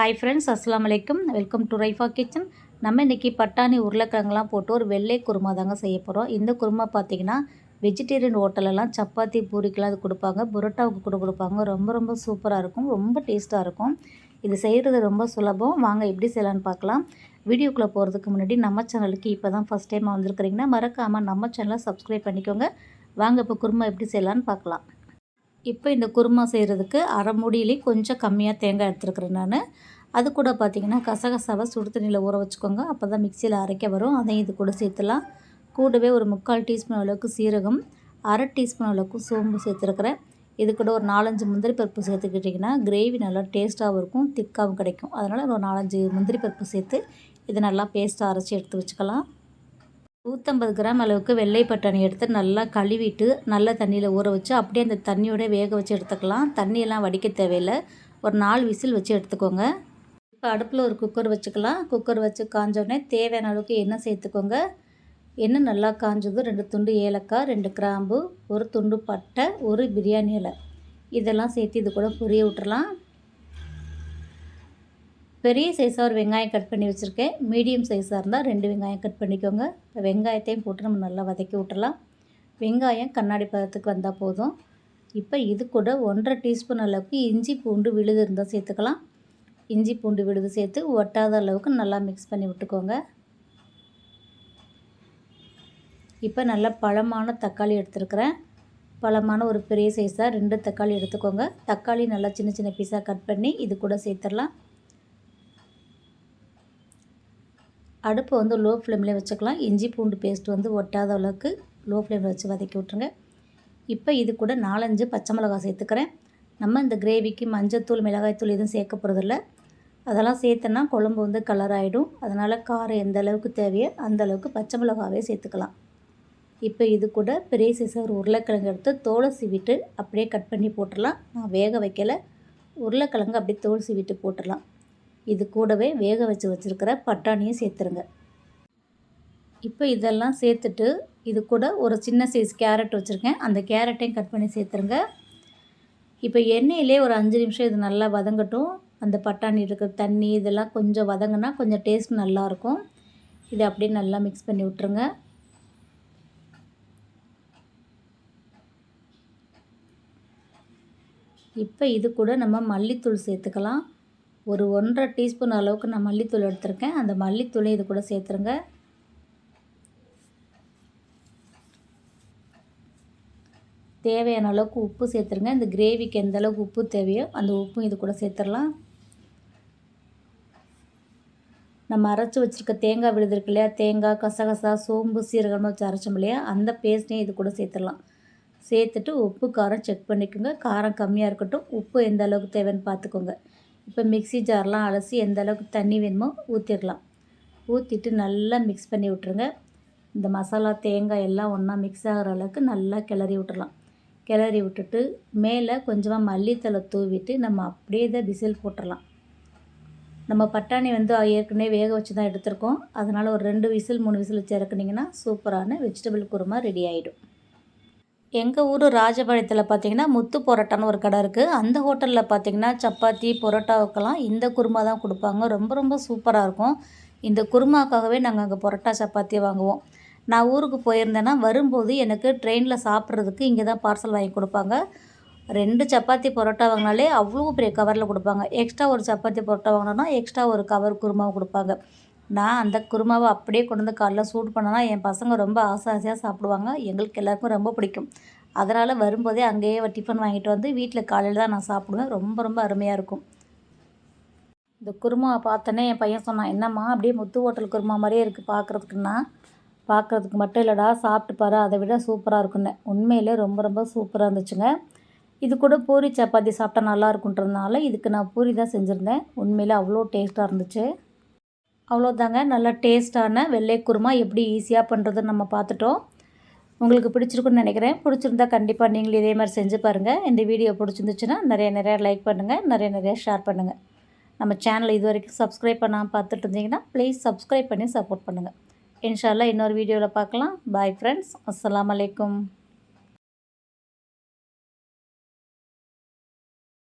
Hi friends அஸ்லாம் வலைக்கம் welcome to Raifa kitchen நம்ம இன்றைக்கி பட்டாணி உருளைக்கிழங்குலாம் போட்டு ஒரு வெள்ளை குருமா தாங்க செய்ய போகிறோம் இந்த குருமா பார்த்திங்கன்னா வெஜிடேரியன் ஹோட்டலெல்லாம் சப்பாத்தி பூரிக்கெலாம் அது கொடுப்பாங்க. புரோட்டாவுக்கு கூட கொடுப்பாங்க. ரொம்ப ரொம்ப சூப்பராக இருக்கும். ரொம்ப டேஸ்ட்டாக இருக்கும். இது செய்கிறது ரொம்ப சுலபம். வாங்க எப்படி செய்யலான்னு பார்க்கலாம் வீடியோக்குள்ளே போகிறதுக்கு முன்னாடி நம்ம சேனலுக்கு இப்போ தான் ஃபஸ்ட் டைமாக வந்திருக்கிறீங்கன்னா மறக்காமல் நம்ம சேனலை சப்ஸ்கிரைப் பண்ணிக்கோங்க. வாங்க இப்போ குருமா எப்படி செய்யலான்னு பார்க்கலாம் இப்போ இந்த குருமா செய்கிறதுக்கு அரை மூடியிலே கொஞ்சம் கம்மியாக தேங்காய் எடுத்துருக்குறேன் நான். அது கூட பார்த்திங்கன்னா கசகசாவை சுடு தண்ணியில் ஊற வச்சுக்கோங்க. அப்போ தான் மிக்சியில் அரைக்க வரும். அதையும் இது கூட சேர்த்துலாம். கூடவே ஒரு முக்கால் டீஸ்பூன் அளவுக்கு சீரகம் அரை டீஸ்பூன் அளவுக்கு சோம்பு சேர்த்துருக்குறேன். இது கூட ஒரு நாலஞ்சு முந்திரி பருப்பு சேர்த்துக்கிட்டிங்கன்னா கிரேவி நல்லா டேஸ்ட்டாகவும் இருக்கும் திக்காகவும் கிடைக்கும். அதனால் ஒரு நாலஞ்சு முந்திரி பருப்பு சேர்த்து இதை நல்லா பேஸ்ட்டாக அரைச்சி எடுத்து வச்சுக்கலாம். நூற்றம்பது கிராம் அளவுக்கு வெள்ளை பட்டாணி எடுத்து நல்லா கழுவிட்டு நல்ல தண்ணியில் ஊற வச்சு அப்படியே அந்த தண்ணியோட வேக வச்சு எடுத்துக்கலாம். தண்ணியெல்லாம் வடிக்க தேவையில்லை. ஒரு நாலு விசில் வச்சு எடுத்துக்கோங்க. இப்போ அடுப்பில் ஒரு குக்கர் வச்சுக்கலாம். குக்கர் வச்சு காஞ்சோடனே தேவையான அளவுக்கு எண்ணெய் சேர்த்துக்கோங்க. எண்ணெய் நல்லா காஞ்சதும் ரெண்டு துண்டு ஏலக்காய் ரெண்டு கிராம்பு ஒரு துண்டு பட்டை ஒரு பிரியாணி இலை. இதெல்லாம் சேர்த்து இது கூட பொரிய விட்டுறலாம். பெரிய சைஸாக ஒரு வெங்காயம் கட் பண்ணி வச்சுருக்கேன். மீடியம் சைஸாக இருந்தால் ரெண்டு வெங்காயம் கட் பண்ணிக்கோங்க. இப்போ வெங்காயத்தையும் போட்டு நம்ம நல்லா வதக்கி விட்டுறலாம். வெங்காயம் கண்ணாடி பதத்துக்கு வந்தால் போதும். இப்போ இது கூட ஒன்றரை டீஸ்பூன் அளவுக்கு இஞ்சி பூண்டு விழுது இருந்தால் சேர்த்துக்கலாம். இஞ்சி பூண்டு விழுது சேர்த்து ஒட்டாத அளவுக்கு நல்லா மிக்ஸ் பண்ணி விட்டுக்கோங்க. இப்போ நல்லா பழமான தக்காளி எடுத்துருக்குறேன். பழமான ஒரு பெரிய சைஸாக ரெண்டு தக்காளி எடுத்துக்கோங்க. தக்காளி நல்லா சின்ன சின்ன பீஸாக கட் பண்ணி இது கூட சேர்த்துடலாம். அடுப்பை வந்து லோ ஃப்ளேமில் வச்சுக்கலாம். இஞ்சி பூண்டு பேஸ்ட் வந்து ஒட்டாத அளவுக்கு லோ ஃப்ளேமில் வச்சு வதக்கி விட்ருங்க இப்போ இது கூட நாலஞ்சு பச்சை மிளகாய் சேர்த்துக்கிறேன். நம்ம இந்த கிரேவிக்கு மஞ்சத்தூள் மிளகாய்த்தூள் எதுவும் சேர்க்க போகிறதில்ல அதெல்லாம் சேர்த்தோன்னா குழம்பு வந்து கலர் ஆகிடும் அதனால் காரம் எந்த அளவுக்கு தேவையோ அந்த அளவுக்கு பச்சை மிளகாவே சேர்த்துக்கலாம். இப்போ இது கூட பெரிய சைஸாக ஒரு உருளைக்கிழங்கு எடுத்து தோலை சீவிட்டு அப்படியே கட் பண்ணி போட்டுடலாம். நான் வேக வைக்கலை. உருளைக்கிழங்கு அப்படியே தோல் சீவிட்டு போட்டுடலாம். இது கூடவே வேக வச்சு வச்சுருக்கிற பட்டாணியும் சேர்த்துருங்க. இப்போ இதெல்லாம் சேர்த்துட்டு இது கூட ஒரு சின்ன சைஸ் கேரட் வச்சுருக்கேன். அந்த கேரட்டையும் கட் பண்ணி சேர்த்துருங்க. இப்போ எண்ணெயிலே ஒரு அஞ்சு நிமிஷம் இது நல்லா வதங்கட்டும். அந்த பட்டாணி இருக்கிற தண்ணி இதெல்லாம் கொஞ்சம் வதங்கினா கொஞ்சம் டேஸ்ட் நல்லாயிருக்கும். இதை அப்படியே நல்லா மிக்ஸ் பண்ணி விட்ருங்க இப்போ இது கூட நம்ம மல்லித்தூள் சேர்த்துக்கலாம். ஒரு ஒன்றரை டீஸ்பூன் அளவுக்கு நான் மல்லித்தூள் எடுத்திருக்கேன். அந்த மல்லித்தூளை இது கூட சேர்த்துருங்க. தேவையான அளவுக்கு உப்பு சேர்த்துருங்க. இந்த கிரேவிக்கு எந்த அளவுக்கு உப்பு தேவையோ அந்த உப்பும் இது கூட சேர்த்துடலாம். நம்ம அரைச்சி வச்சுருக்க தேங்காய் விழுது இருக்கு இல்லையா? தேங்காய் கசகசா சோம்பு சீரகம் வச்சு அரைச்சோம் இல்லையா? அந்த பேஸ்ட்டையும் இது கூட சேர்த்துடலாம். சேர்த்துட்டு உப்பு காரம் செக் பண்ணிக்கோங்க. காரம் கம்மியாக இருக்கட்டும். உப்பு எந்த அளவுக்கு தேவைன்னு பார்த்துக்கோங்க. இப்போ மிக்சி ஜார்லாம் அலசி எந்த அளவுக்கு தண்ணி வேணுமோ ஊற்றிடலாம் ஊற்றிட்டு நல்லா மிக்ஸ் பண்ணி விட்ருங்க இந்த மசாலா தேங்காய் எல்லாம் ஒன்றா மிக்ஸ் ஆகிற அளவுக்கு நல்லா கிளறி விட்டுடலாம் கிளறி விட்டுட்டு மேலே கொஞ்சமாக மல்லித்தலை தூவிட்டு நம்ம அப்படியே தான் விசில் போட்டுடலாம் நம்ம பட்டாணி வந்து ஏற்கனவே வேக வச்சு தான் எடுத்திருக்கோம். அதனால் ஒரு ரெண்டு விசில் மூணு விசில் வச்சு இறக்குனிங்கன்னா சூப்பரான வெஜிடபிள் குருமா ரெடி ஆகிடும் எங்கள் ஊர் ராஜபாளையத்தில் பார்த்தீங்கன்னா முத்து பரோட்டான்னு ஒரு கடை இருக்குது அந்த ஹோட்டலில் பார்த்தீங்கன்னா சப்பாத்தி பரோட்டாவுக்கெல்லாம் இந்த குருமா தான் கொடுப்பாங்க. ரொம்ப ரொம்ப சூப்பராக இருக்கும். இந்த குருமாக்காகவே நாங்கள் அங்கே பரோட்டா சப்பாத்தி வாங்குவோம். நான் ஊருக்கு போயிருந்தேன்னா வரும்போது எனக்கு ட்ரெயினில் சாப்பிட்றதுக்கு இங்கே தான் பார்சல் வாங்கி கொடுப்பாங்க. ரெண்டு சப்பாத்தி பரோட்டா வாங்கினாலே அவ்வளோ பெரிய கவரில் கொடுப்பாங்க. எக்ஸ்ட்ரா ஒரு சப்பாத்தி பரோட்டா வாங்கினோன்னா எக்ஸ்ட்ரா ஒரு கவர் குருமாவும் கொடுப்பாங்க. நான் அந்த குருமாவை அப்படியே கொண்டு வந்து காலைல சூடு பண்ணனா என் பசங்க ரொம்ப ஆசை ஆசையாக சாப்பிடுவாங்க. எங்களுக்கு எல்லாருக்கும் ரொம்ப பிடிக்கும். அதனால் வரும்போதே அங்கேயே டிஃபன் வாங்கிட்டு வந்து வீட்டில் காலையில் தான் நான் சாப்பிடுவேன். ரொம்ப ரொம்ப அருமையாக இருக்கும். இந்த குருமாவை பார்த்தோன்னே என் பையன் சொன்னான் என்னம்மா அப்படியே முத்து ஹோட்டல் குருமா மாதிரியே இருக்குது பார்க்குறதுக்குன்னா? பார்க்குறதுக்கு மட்டும் இல்லைடா சாப்பிட்டு பாரு அதை விட சூப்பராக இருக்குன்னு உண்மையிலே ரொம்ப ரொம்ப சூப்பராக இருந்துச்சுங்க. இது கூட பூரி சப்பாத்தி சாப்பிட்டா நல்லா இருக்குன்றதுனால இதுக்கு நான் பூரி தான் செஞ்சுருந்தேன். உண்மையில் அவ்வளோ டேஸ்ட்டாக இருந்துச்சு. அவ்வளோதாங்க. நல்லா டேஸ்ட்டான வெள்ளை குருமா எப்படி ஈஸியாக பண்ணுறதுன்னு நம்ம பார்த்துட்டோம். உங்களுக்கு பிடிச்சிருக்குன்னு நினைக்கிறேன். பிடிச்சிருந்தா கண்டிப்பாக நீங்களும் இதே மாதிரி செஞ்சு பாருங்கள் இந்த வீடியோ பிடிச்சிருந்துச்சுன்னா நிறைய நிறையா லைக் பண்ணுங்கள் நிறைய நிறைய ஷேர் பண்ணுங்கள் நம்ம சேனலை இது வரைக்கும் சப்ஸ்கிரைப் பண்ணாமல் பார்த்துட்டு இருந்தீங்கன்னா ப்ளீஸ் சப்ஸ்கிரைப் பண்ணி சப்போர்ட் பண்ணுங்கள் இன்ஷால்லா இன்னொரு வீடியோவில் பார்க்கலாம். பாய் ஃப்ரெண்ட்ஸ் அஸ்லாம் வலைக்கம்